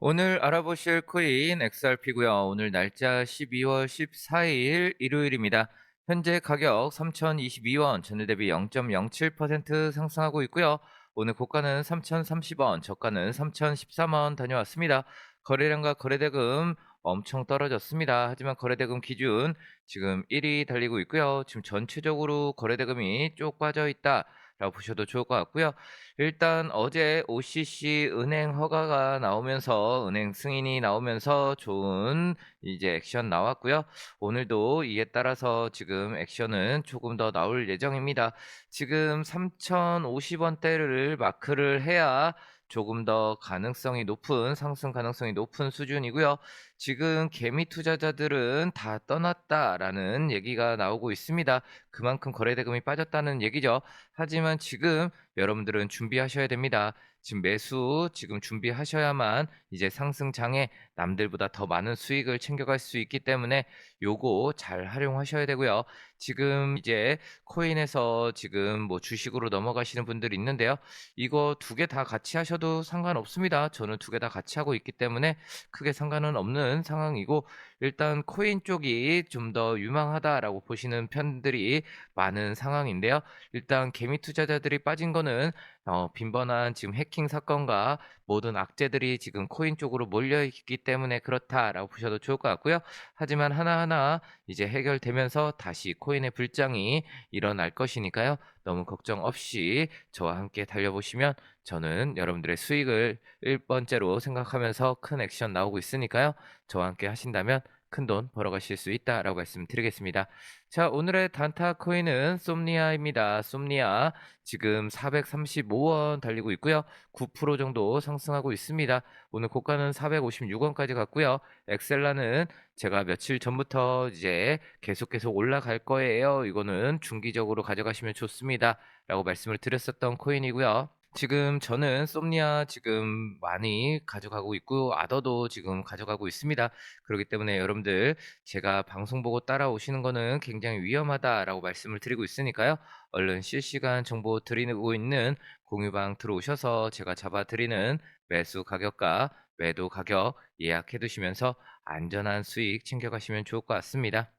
오늘 알아보실 코인 XRP고요. 오늘 날짜 12월 14일 일요일입니다. 현재 가격 3,022원, 전일 대비 0.07% 상승하고 있고요. 오늘 고가는 3,030원, 저가는 3,013원 다녀왔습니다. 거래량과 거래대금 엄청 떨어졌습니다. 하지만 거래대금 기준 지금 1위 달리고 있고요. 지금 전체적으로 거래대금이 쭉 빠져 있다. 라고 보셔도 좋을 것 같고요. 일단 어제 OCC 은행 허가가 나오면서 은행 승인이 나오면서 좋은 이제 액션 나왔고요. 오늘도 이에 따라서 지금 액션은 조금 더 나올 예정입니다. 지금 3,050원대를 마크를 해야 조금 더 가능성이 높은 상승 가능성이 높은 수준이고요. 지금 개미 투자자들은 다 떠났다라는 얘기가 나오고 있습니다. 그만큼 거래대금이 빠졌다는 얘기죠. 하지만 지금 여러분들은 준비하셔야 됩니다. 지금 매수 지금 준비하셔야만 이제 상승장에 남들보다 더 많은 수익을 챙겨갈 수 있기 때문에 요거 잘 활용하셔야 되고요. 지금 이제 코인에서 지금 뭐 주식으로 넘어가시는 분들이 있는데요. 이거 두 개 다 같이 하셔도 상관없습니다. 저는 두 개 다 같이 하고 있기 때문에 크게 상관은 없는 상황이고 일단 코인 쪽이 좀 더 유망하다라고 보시는 편들이 많은 상황인데요. 일단 개미 투자자들이 빠진 거는 어, 빈번한 지금 해킹 사건과 모든 악재들이 지금 코인 쪽으로 몰려 있기 때문에 그렇다라고 보셔도 좋을 것 같고요. 하지만 하나하나 이제 해결되면서 다시 코인의 불장이 일어날 것이니까요. 너무 걱정 없이 저와 함께 달려보시면 저는 여러분들의 수익을 1번째로 생각하면서 큰 액션 나오고 있으니까요. 저와 함께 하신다면 큰돈 벌어가실 수 있다라고 말씀드리겠습니다. 자, 오늘의 단타 코인은 솜니아입니다. 솜니아 지금 435원 달리고 있고요. 9% 정도 상승하고 있습니다. 오늘 고가는 456원까지 갔고요. 엑셀라는 제가 며칠 전부터 이제 계속 계속 올라갈 거예요. 이거는 중기적으로 가져가시면 좋습니다. 라고 말씀을 드렸었던 코인이고요. 지금 저는 솜니아 지금 많이 가져가고 있고 아더도 지금 가져가고 있습니다. 그렇기 때문에 여러분들 제가 방송 보고 따라오시는 거는 굉장히 위험하다라고 말씀을 드리고 있으니까요. 얼른 실시간 정보 드리고 있는 공유방 들어오셔서 제가 잡아드리는 매수 가격과 매도 가격 예약해 두시면서 안전한 수익 챙겨가시면 좋을 것 같습니다.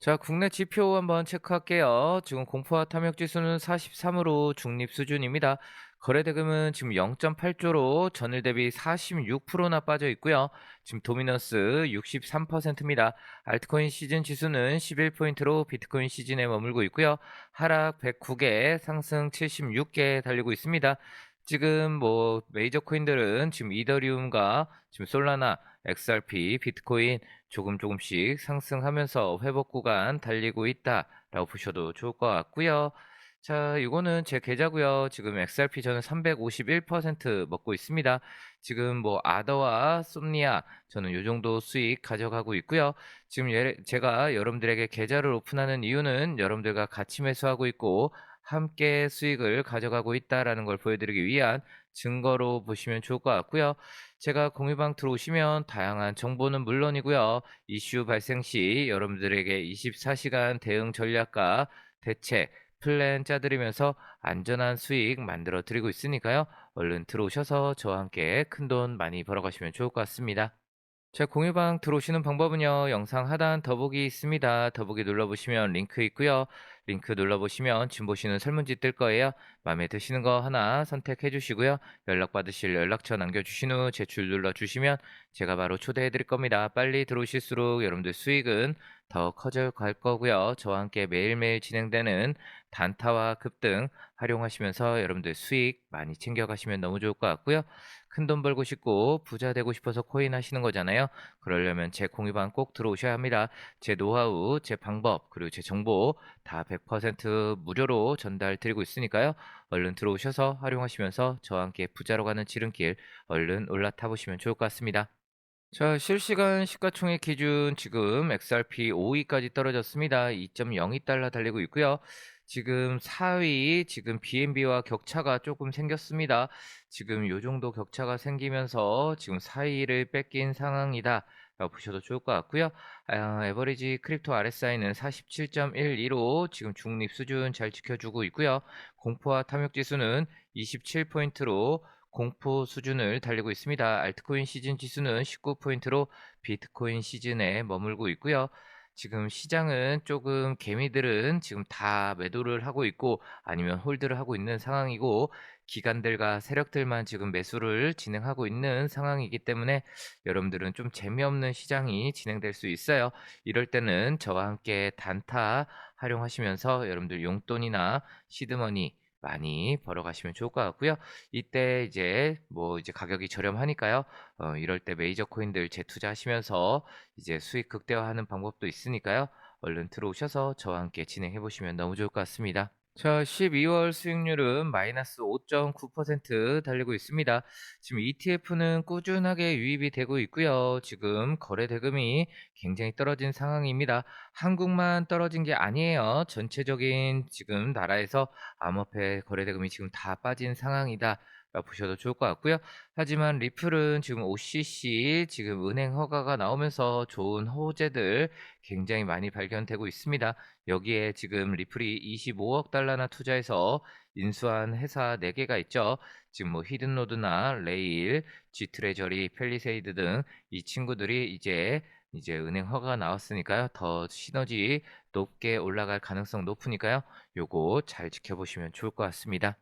자, 국내 지표 한번 체크할게요. 지금 공포와 탐욕 지수는 43으로 중립 수준입니다. 거래대금은 지금 0.8조로 전일 대비 46%나 빠져 있고요. 지금 도미넌스 63%입니다. 알트코인 시즌 지수는 11포인트로 비트코인 시즌에 머물고 있고요. 하락 109개, 상승 76개 달리고 있습니다. 지금 뭐 메이저 코인들은 지금 이더리움과 지금 솔라나, XRP, 비트코인 조금 조금씩 상승하면서 회복 구간 달리고 있다라고 보셔도 좋을 것 같고요. 자, 이거는 제 계좌고요. 지금 XRP 저는 351% 먹고 있습니다. 지금 뭐 아더와 솜니아 저는 요 정도 수익 가져가고 있고요. 지금 예, 제가 여러분들에게 계좌를 오픈하는 이유는 여러분들과 같이 매수하고 있고 함께 수익을 가져가고 있다라는 걸 보여드리기 위한 증거로 보시면 좋을 것 같고요. 제가 공유방 들어오시면 다양한 정보는 물론이고요. 이슈 발생 시 여러분들에게 24시간 대응 전략과 대책, 플랜 짜드리면서 안전한 수익 만들어 드리고 있으니까요. 얼른 들어오셔서 저와 함께 큰 돈 많이 벌어가시면 좋을 것 같습니다. 자, 공유방 들어오시는 방법은요. 영상 하단 더보기 있습니다. 더보기 눌러보시면 링크 있고요. 링크 눌러보시면 지금 보시는 설문지 뜰 거예요. 마음에 드시는 거 하나 선택해 주시고요. 연락 받으실 연락처 남겨주신 후 제출 눌러주시면 제가 바로 초대해 드릴 겁니다. 빨리 들어오실수록 여러분들 수익은 더 커져 갈 거고요. 저와 함께 매일매일 진행되는 단타와 급등 활용하시면서 여러분들 수익 많이 챙겨가시면 너무 좋을 것 같고요. 큰 돈 벌고 싶고 부자 되고 싶어서 코인 하시는 거잖아요. 그러려면 제 공유방 꼭 들어오셔야 합니다. 제 노하우, 제 방법, 그리고 제 정보 다 100% 무료로 전달 드리고 있으니까요. 얼른 들어오셔서 활용하시면서 저와 함께 부자로 가는 지름길 얼른 올라타 보시면 좋을 것 같습니다. 자, 실시간 시가총액 기준 지금 XRP 5위까지 떨어졌습니다. 2.02달러 달리고 있고요. 지금 4위 지금 BNB와 격차가 조금 생겼습니다. 지금 요 정도 격차가 생기면서 지금 4위를 뺏긴 상황이다. 보셔도 좋을 것 같고요. 아, 에버리지 크립토 RSI는 47.12로 지금 중립 수준 잘 지켜주고 있고요. 공포와 탐욕 지수는 27포인트로 공포 수준을 달리고 있습니다. 알트코인 시즌 지수는 19포인트로 비트코인 시즌에 머물고 있고요. 지금 시장은 조금 개미들은 지금 다 매도를 하고 있고 아니면 홀드를 하고 있는 상황이고 기관들과 세력들만 지금 매수를 진행하고 있는 상황이기 때문에 여러분들은 좀 재미없는 시장이 진행될 수 있어요. 이럴 때는 저와 함께 단타 활용하시면서 여러분들 용돈이나 시드머니 많이 벌어가시면 좋을 것 같고요. 이때 이제 뭐 이제 가격이 저렴하니까요. 어, 이럴 때 메이저 코인들 재투자하시면서 이제 수익 극대화하는 방법도 있으니까요. 얼른 들어오셔서 저와 함께 진행해 보시면 너무 좋을 것 같습니다. 자, 12월 수익률은 마이너스 5.9% 달리고 있습니다. 지금 ETF는 꾸준하게 유입이 되고 있고요. 지금 거래 대금이 굉장히 떨어진 상황입니다. 한국만 떨어진 게 아니에요. 전체적인 지금 나라에서 암호화폐 거래 대금이 지금 다 빠진 상황이다. 보셔도 좋을 것 같고요. 하지만 리플은 지금 OCC 지금 은행 허가가 나오면서 좋은 호재들 굉장히 많이 발견되고 있습니다. 여기에 지금 리플이 25억 달러나 투자해서 인수한 회사 4개가 있죠. 지금 뭐 히든노드나 레일, G트레저리, 펠리세이드 등 이 친구들이 이제 이제 은행 허가가 나왔으니까요. 더 시너지 높게 올라갈 가능성 높으니까요. 요거 잘 지켜보시면 좋을 것 같습니다.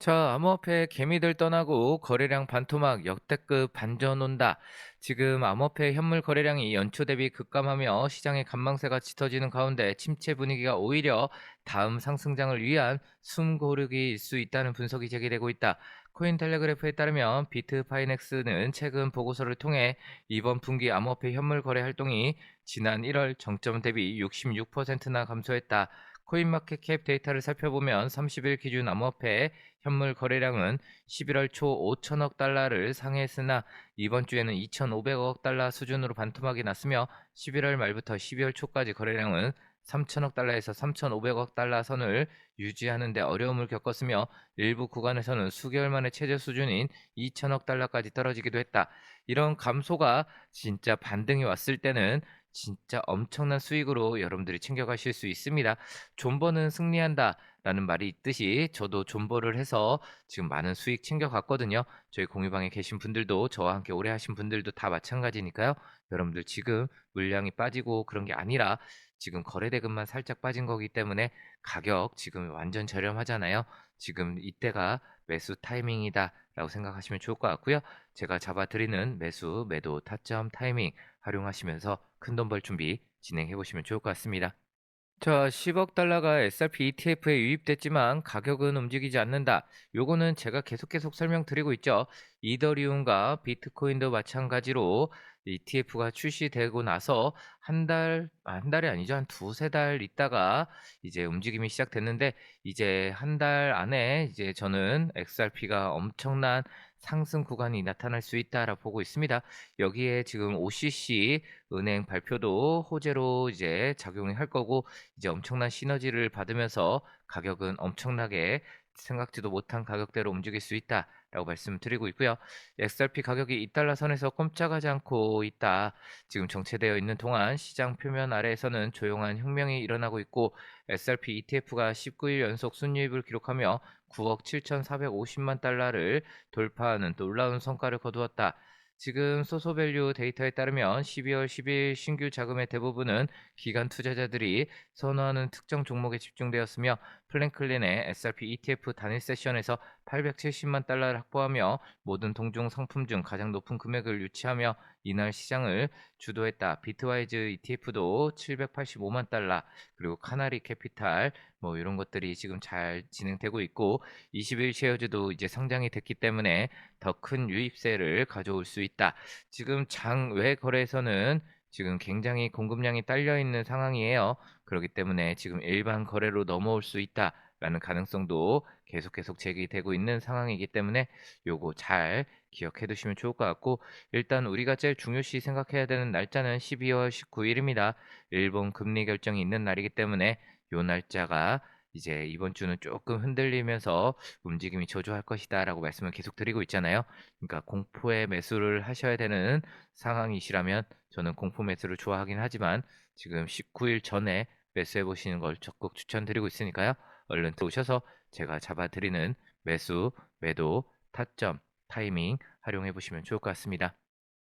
자, 암호화폐 개미들 떠나고 거래량 반토막 역대급 반전 온다. 지금 암호화폐 현물 거래량이 연초 대비 급감하며 시장의 간망세가 짙어지는 가운데 침체 분위기가 오히려 다음 상승장을 위한 숨고르기일 수 있다는 분석이 제기되고 있다. 코인텔레그래프에 따르면 비트파이넥스는 최근 보고서를 통해 이번 분기 암호화폐 현물 거래 활동이 지난 1월 정점 대비 66%나 감소했다. 코인마켓캡 데이터를 살펴보면 30일 기준 암호화폐 현물 거래량은 11월 초 5천억 달러를 상회했으나 이번 주에는 2,500억 달러 수준으로 반토막이 났으며 11월 말부터 12월 초까지 거래량은 3천억 달러에서 3,500억 달러 선을 유지하는 데 어려움을 겪었으며 일부 구간에서는 수개월 만에 최저 수준인 2천억 달러까지 떨어지기도 했다. 이런 감소가 진짜 반등이 왔을 때는 진짜 엄청난 수익으로 여러분들이 챙겨가실 수 있습니다. 존버는 승리한다. 라는 말이 있듯이 저도 존버를 해서 지금 많은 수익 챙겨갔거든요. 저희 공유방에 계신 분들도 저와 함께 오래 하신 분들도 다 마찬가지니까요. 여러분들 지금 물량이 빠지고 그런 게 아니라 지금 거래대금만 살짝 빠진 거기 때문에 가격 지금 완전 저렴하잖아요. 지금 이때가 매수 타이밍이다 라고 생각하시면 좋을 것 같고요. 제가 잡아드리는 매수, 매도, 타점, 타이밍 활용하시면서 큰돈 벌 준비 진행해 보시면 좋을 것 같습니다. 자, 10억 달러가 SRP ETF에 유입됐지만 가격은 움직이지 않는다. 요거는 제가 계속 계속 설명드리고 있죠. 이더리움과 비트코인도 마찬가지로 ETF가 출시되고 나서 한 달, 아, 한 달이 아니죠. 한 두세 달 있다가 이제 움직임이 시작됐는데 이제 한 달 안에 이제 저는 XRP가 엄청난 상승 구간이 나타날 수 있다라고 보고 있습니다. 여기에 지금 OCC 은행 발표도 호재로 이제 작용을 할 거고 이제 엄청난 시너지를 받으면서 가격은 엄청나게 생각지도 못한 가격대로 움직일 수 있다 라고 말씀드리고 있고요. XRP 가격이 2달러 선에서 꼼짝하지 않고 있다. 지금 정체되어 있는 동안 시장 표면 아래에서는 조용한 혁명이 일어나고 있고 SRP ETF가 19일 연속 순이익을 기록하며 9억 7,450만 달러를 돌파하는 놀라운 성과를 거두었다. 지금 소소밸류 데이터에 따르면 12월 10일 신규 자금의 대부분은 기관 투자자들이 선호하는 특정 종목에 집중되었으며 플랭클린의 SRP ETF 단일 세션에서 870만 달러를 확보하며 모든 동종 상품 중 가장 높은 금액을 유치하며 이날 시장을 주도했다. 비트와이즈 ETF도 785만 달러 그리고 카나리 캐피탈 뭐 이런 것들이 지금 잘 진행되고 있고 21 쉐어즈도 이제 성장이 됐기 때문에 더 큰 유입세를 가져올 수 있다. 지금 장외 거래에서는 지금 굉장히 공급량이 딸려 있는 상황이에요. 그렇기 때문에 지금 일반 거래로 넘어올 수 있다라는 가능성도 계속 계속 제기되고 있는 상황이기 때문에 요거 잘 기억해 두시면 좋을 것 같고 일단 우리가 제일 중요시 생각해야 되는 날짜는 12월 19일입니다. 일본 금리 결정이 있는 날이기 때문에 요 날짜가 이제 이번 주는 조금 흔들리면서 움직임이 저조할 것이다 라고 말씀을 계속 드리고 있잖아요. 그러니까 공포의 매수를 하셔야 되는 상황이시라면 저는 공포 매수를 좋아하긴 하지만 지금 19일 전에 매수해 보시는 걸 적극 추천드리고 있으니까요. 얼른 들어오셔서 제가 잡아드리는 매수, 매도, 타점 타이밍 활용해 보시면 좋을 것 같습니다.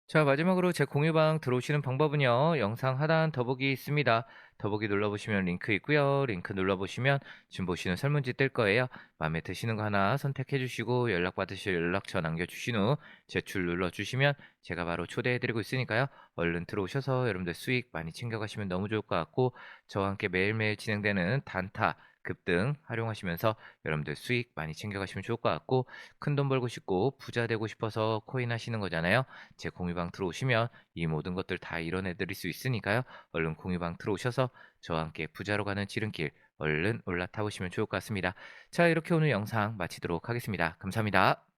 자, 마지막으로 제 공유방 들어오시는 방법은요. 영상 하단 더보기 있습니다. 더보기 눌러보시면 링크 있고요. 링크 눌러보시면 지금 보시는 설문지 뜰 거예요. 마음에 드시는 거 하나 선택해 주시고 연락 받으실 연락처 남겨주신 후 제출 눌러주시면 제가 바로 초대해 드리고 있으니까요. 얼른 들어오셔서 여러분들 수익 많이 챙겨가시면 너무 좋을 것 같고 저와 함께 매일매일 진행되는 단타 급등 활용하시면서 여러분들 수익 많이 챙겨가시면 좋을 것 같고 큰 돈 벌고 싶고 부자 되고 싶어서 코인 하시는 거잖아요. 제 공유방 들어오시면 이 모든 것들 다 이뤄내 드릴 수 있으니까요. 얼른 공유방 들어오셔서 저와 함께 부자로 가는 지름길 얼른 올라타 보시면 좋을 것 같습니다. 자, 이렇게 오늘 영상 마치도록 하겠습니다. 감사합니다.